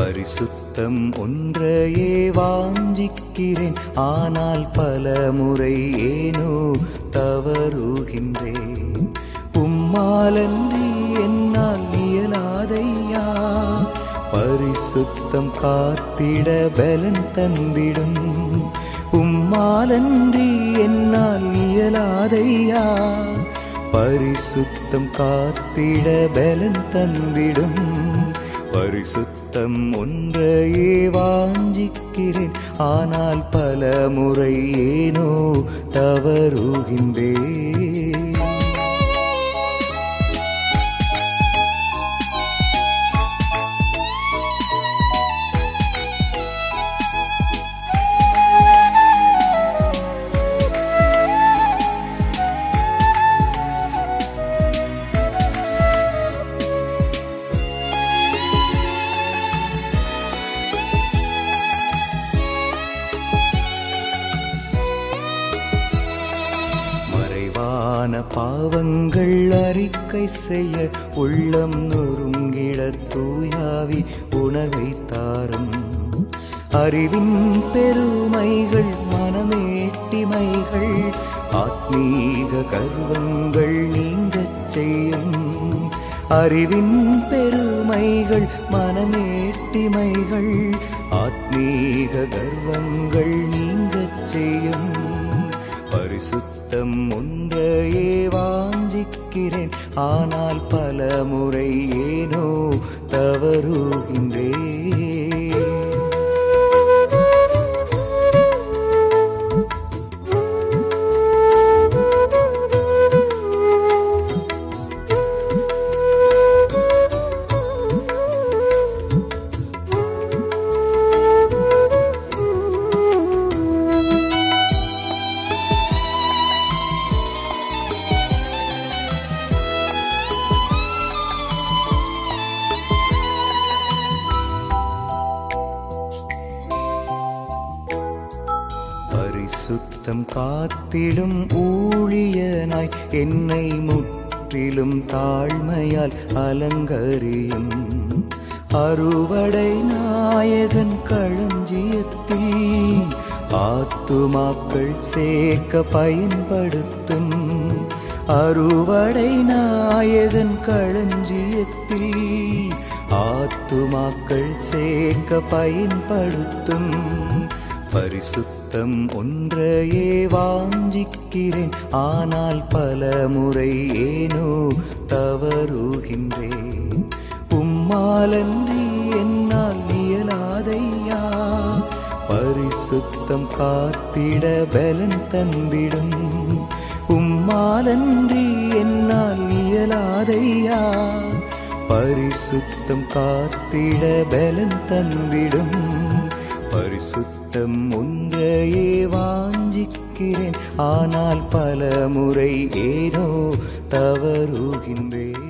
பரிசுத்தம் ஒன்றையே வாஞ்சிக்கிறேன். ஆனால் பல முறை ஏனோ தவறுகின்றேன். உம்மாலன்றி என்னால் இயலாதையா? பரிசுத்தம் காத்திட பலன் தந்திடும். உம்மாலன்றி என்னால் இயலாதையா? பரிசுத்தம் காத்திட பலன் தந்திடும். பரிசுத்த பரிசுத்தம் ஒன்றையே வாஞ்சிக்கிறேன். ஆனால் பல முறை ஏனோ தவறுகின்றேன். ஆன பாவங்கள் அறிக்கை செய்ய உள்ளம் நொறுங்கிட தூயாவி உணர்வை தாரும். அறிவின் பெருமைகள் மனமேட்டிமைகள் ஆத்மீக கர்வங்கள் நீங்கச் செய்யும். அறிவின் பெருமைகள் மனமேட்டிமைகள் ஆத்மீக கர்வங்கள் நீங்கச் செய்யும். பரிசுத்தம் ஒன்றையே வாஞ்சிக்கிறேன். ஆனால் பல முறை ஏனோ தவறுகின்ற பரிசுத்தம் காத்திடும் ஊழியனாய் என்னை முற்றிலும் தாழ்மையால் அலங்கரியும் அறுவடை நாயகன் களஞ்சியத்தில் ஆத்துமாக்கள் சேர்க்க பயன்படுத்தும் அறுவடை நாயகன் களஞ்சியத்தில் ஆத்துமாக்கள் சேர்க்க பயன்படுத்தும் பரிசுத்த பரிசுத்தம் ஒன்றையே வாஞ்சிக்கிறேன். ஆனால் பல முறை ஏனோ தவறுகின்றேன். உம்மாலன்றி என்னால் இயலாதையா? பரிசுத்தம் காத்திட பலன் தந்திடும். உம்மாலன்றி என்னால் இயலாதையா? பரிசுத்தம் காத்திட பலன் தந்திடும். பரிசுத்தம் ஒன்றையே வாஞ்சிக்கிறேன். ஆனால் பல முறை ஏனோ தவறுகின்றேன்.